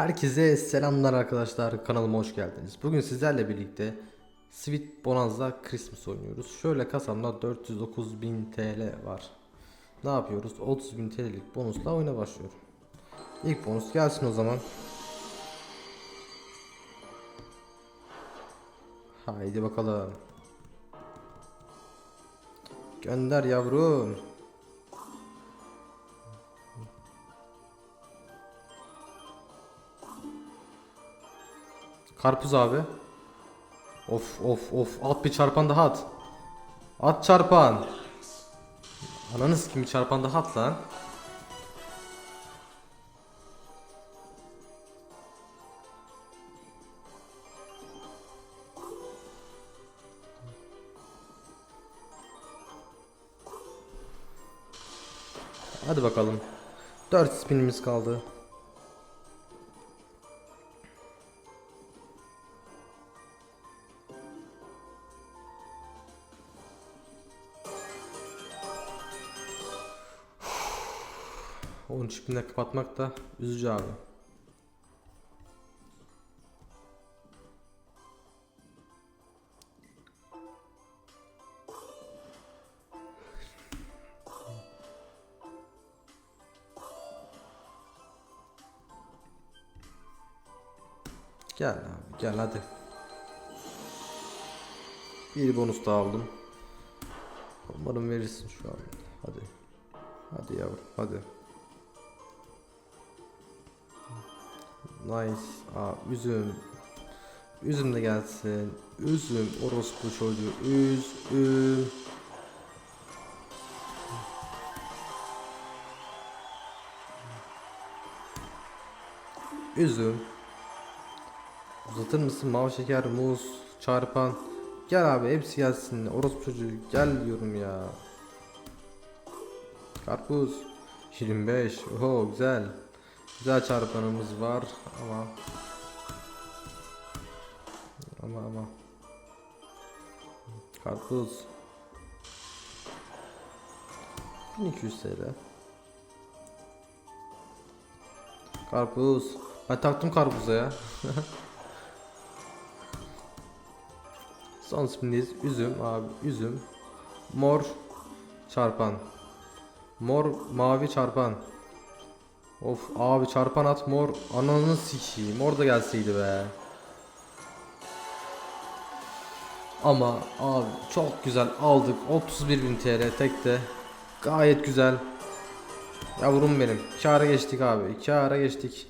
Herkese selamlar arkadaşlar kanalıma hoş geldiniz. Bugün sizlerle birlikte Sweet Bonanza Christmas oynuyoruz. Şöyle kasamda 409.000 TL var. Ne yapıyoruz? 30.000 TL'lik bonusla oyuna başlıyorum. İlk bonus gelsin o zaman. Haydi bakalım. Gönder yavrum. Karpuz abi. Of of of at bir çarpan daha at. At çarpan. Ananız kimi çarpan daha at lan. Hadi bakalım. 4 spinimiz kaldı. Onun çipini kapatmak da üzücü abi. Gel abi gel hadi. Bir bonus daha aldım. Umarım verirsin şu an. Hadi. Hadi yavrum hadi. Nice. Aa, üzüm. Üzüm de gelsin. Üzüm orospu çocuğu. Üzüm. Üzüm. Uzatır mısın? Mavi şeker, muz, çarpan. Gel abi hepsi gelsin. Orospu çocuğu gel diyorum ya. Karpuz. 25. Oho güzel. Güzel çarpanımız var ama. Ama ama. Karpuz. 1200 TL Karpuz. Ben taktım karpuza ya. Son spindeyiz üzüm abi üzüm. Mor Çarpan. Mor mavi çarpan Of abi çarpan at mor ananı sikeyim mor da gelseydi be. Ama abi çok güzel aldık 31.000 TL tek de gayet güzel. Yavrum benim kâra geçtik abi kâra geçtik.